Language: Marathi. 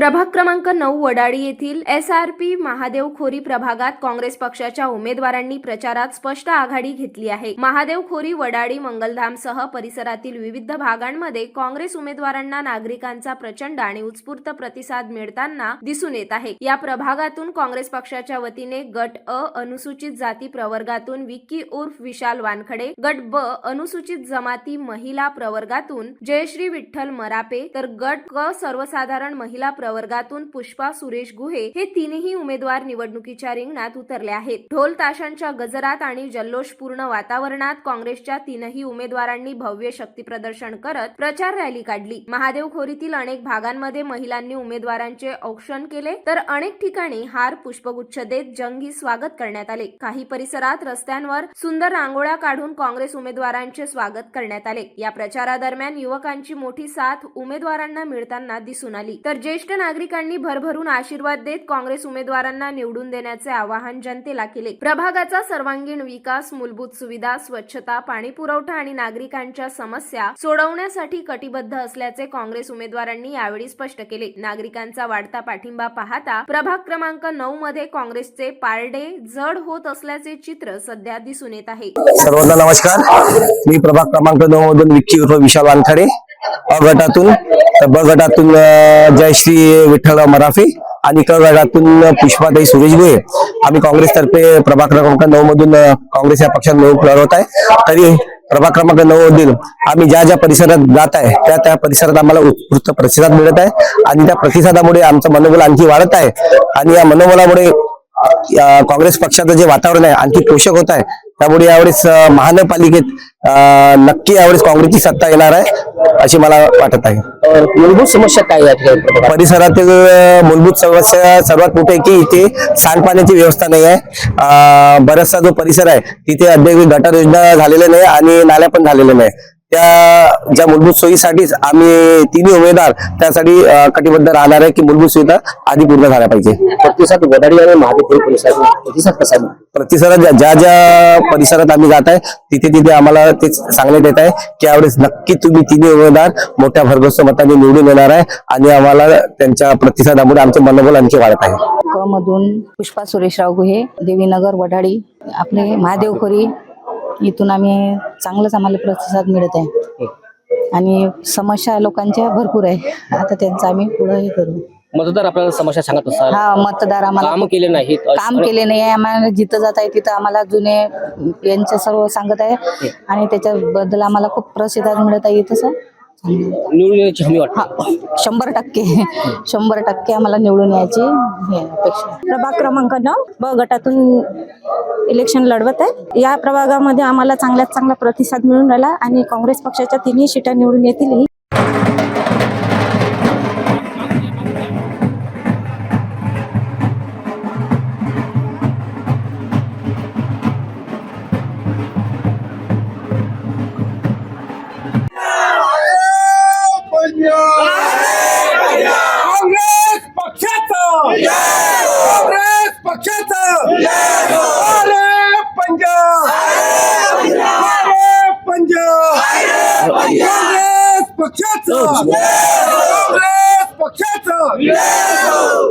प्रभाग क्रमांक नऊ वडाळी येथील एस आर पी महादेव खोरी प्रभागात काँग्रेस पक्षाच्या उमेदवारांनी प्रचारात स्पष्ट आघाडी घेतली आहे. महादेव खोरी वडाळी मंगलधामसह परिसरातील विविध भागांमध्ये काँग्रेस उमेदवारांना नागरिकांचा प्रचंड आणि उत्स्फूर्त प्रतिसाद मिळताना दिसून येत आहे. या प्रभागातून काँग्रेस पक्षाच्या वतीने गट अ अनुसूचित जाती प्रवर्गातून विक्की उर्फ विशाल वानखडे गट ब अनुसूचित जमाती महिला प्रवर्गातून जयश्री विठ्ठल मरापे तर गट क सर्वसाधारण महिला प्रवर्गातून पुष्पा सुरेश गुहे हे तीनही उमेदवार निवडणुकीच्या रिंगणात उतरले आहेत. ढोल ताशांच्या गजरात आणि जल्लोषपूर्ण वातावरणात काँग्रेसच्या तीनही उमेदवारांनी भव्य शक्ती प्रदर्शन करत प्रचार रॅली काढली. महादेव खोरीतील अनेक भागांमध्ये महिलांनी उमेदवारांचे औक्षण केले तर अनेक ठिकाणी हार पुष्पगुच्छ देत जंगी स्वागत करण्यात आले. काही परिसरात रस्त्यांवर सुंदर रांगोळ्या काढून काँग्रेस उमेदवारांचे स्वागत करण्यात आले. या प्रचारादरम्यान युवकांची मोठी साथ उमेदवारांना मिळताना दिसून आली. तर ज्येष्ठ नागरिकांनी भरभरून आशीर्वाद देत काँग्रेस उमेदवारांना निवडून देण्याचे आवाहन जनतेला केले. प्रभागाचा सर्वांगीण विकास मूलभूत सुविधा स्वच्छता पाणी पुरवठा आणि नागरिकांच्या समस्या सोडवण्यासाठी कटिबद्ध असल्याचे काँग्रेस उमेदवारांनी यावेळी स्पष्ट केले. नागरिकांचा वाढता पाठिंबा पाहता प्रभाग क्रमांक नऊ मध्ये काँग्रेसचे पारडे जड होत असल्याचे चित्र सध्या दिसून येत आहे. सर्वांना नमस्कार. मी प्रभाग क्रमांक नऊ मधून विक्की उर्फ विशाल वानखडे. अ गटातून तर ब गटातून जयश्री विठ्ठल मराफे आणि क गटातून पुष्पाताई सुरेश भोये आम्ही काँग्रेसतर्फे प्रभाग क्रमांक नऊ मधून काँग्रेस या पक्षात नऊ लढवत आहे. तरी प्रभाग क्रमांक नऊ मधील आम्ही ज्या ज्या परिसरात जात आहे त्या त्या परिसरात आम्हाला उत्कृष्ट प्रतिसाद मिळत आहे. आणि त्या प्रतिसादामुळे आमचं मनोबल आणखी वाढत आहे. आणि या मनोबलामुळे काँग्रेस पक्षाचं जे वातावरण आहे आणखी पोषक होत आहे. त्यामुळे यावेळेस महानगरपालिकेत नक्की यावेळेस काँग्रेसची सत्ता येणार आहे अशी मला वाटत आहे. मूलभूत समस्या काय? परिसरातील मूलभूत समस्या सर्वात मोठी आहे की इथे सांडपाण्याची व्यवस्था नाही आहे. बराचसा जो परिसर आहे तिथे अद्याप गटार योजना झालेल्या नाही आणि नाल्या पण झालेल्या नाही. त्या ज्या मूलभूत सोयीसाठीच आम्ही तिन्ही उमेदवार त्यासाठी कटिबद्ध राहणार आहे की मूलभूत सुविधा आधी पूर्ण झाल्या पाहिजे. प्रतिसाद वडाडी आणि महादेव परिसर प्रतिसाद कसा ज्या ज्या ज्या परिसरात आम्ही जात आहे तिथे तिथे आम्हाला तेच सांगण्यात येत आहे की यावेळेस नक्की तुम्ही तिन्ही उमेदवार मोठ्या भरघोस मताने निवडून येणार आहे आणि आम्हाला त्यांच्या प्रतिसादामुळे आमचं मनोबल आणखी वाढत आहे. क मधून पुष्पा सुरेशराव गुहे देवीनगर वडाळी आपले महादेवखोरी इथून आम्ही चांगलंच आम्हाला प्रतिसाद मिळत आहे. आणि समस्या लोकांच्या भरपूर आहे. आता त्यांचं आम्ही पुढे हे करू. मतदार आपल्याला समस्या सांगत असाल हा मतदार आम्हाला काम केले नाहीत. काम केले नाही. आहे आम्हाला जिथं जात आहे तिथं आम्हाला जुने यांचे सर्व सांगत आहे. आणि त्याच्याबद्दल आम्हाला खूप प्रतिसाद मिळत आहे. इथं निवडून यायची हमी वाटते. हा शंभर टक्के. शंभर टक्के आम्हाला निवडून यायची हे अपेक्षा प्रभाग क्रमांक नऊ ब गटातून इलेक्शन लढवत आहे. या प्रभागामध्ये आम्हाला चांगल्यात चांगला प्रतिसाद मिळून राहिला आणि काँग्रेस पक्षाच्या तिन्ही सीटा निवडून येतील ही काँग्रेस पक्षाचं काँग्रेस पक्षाचं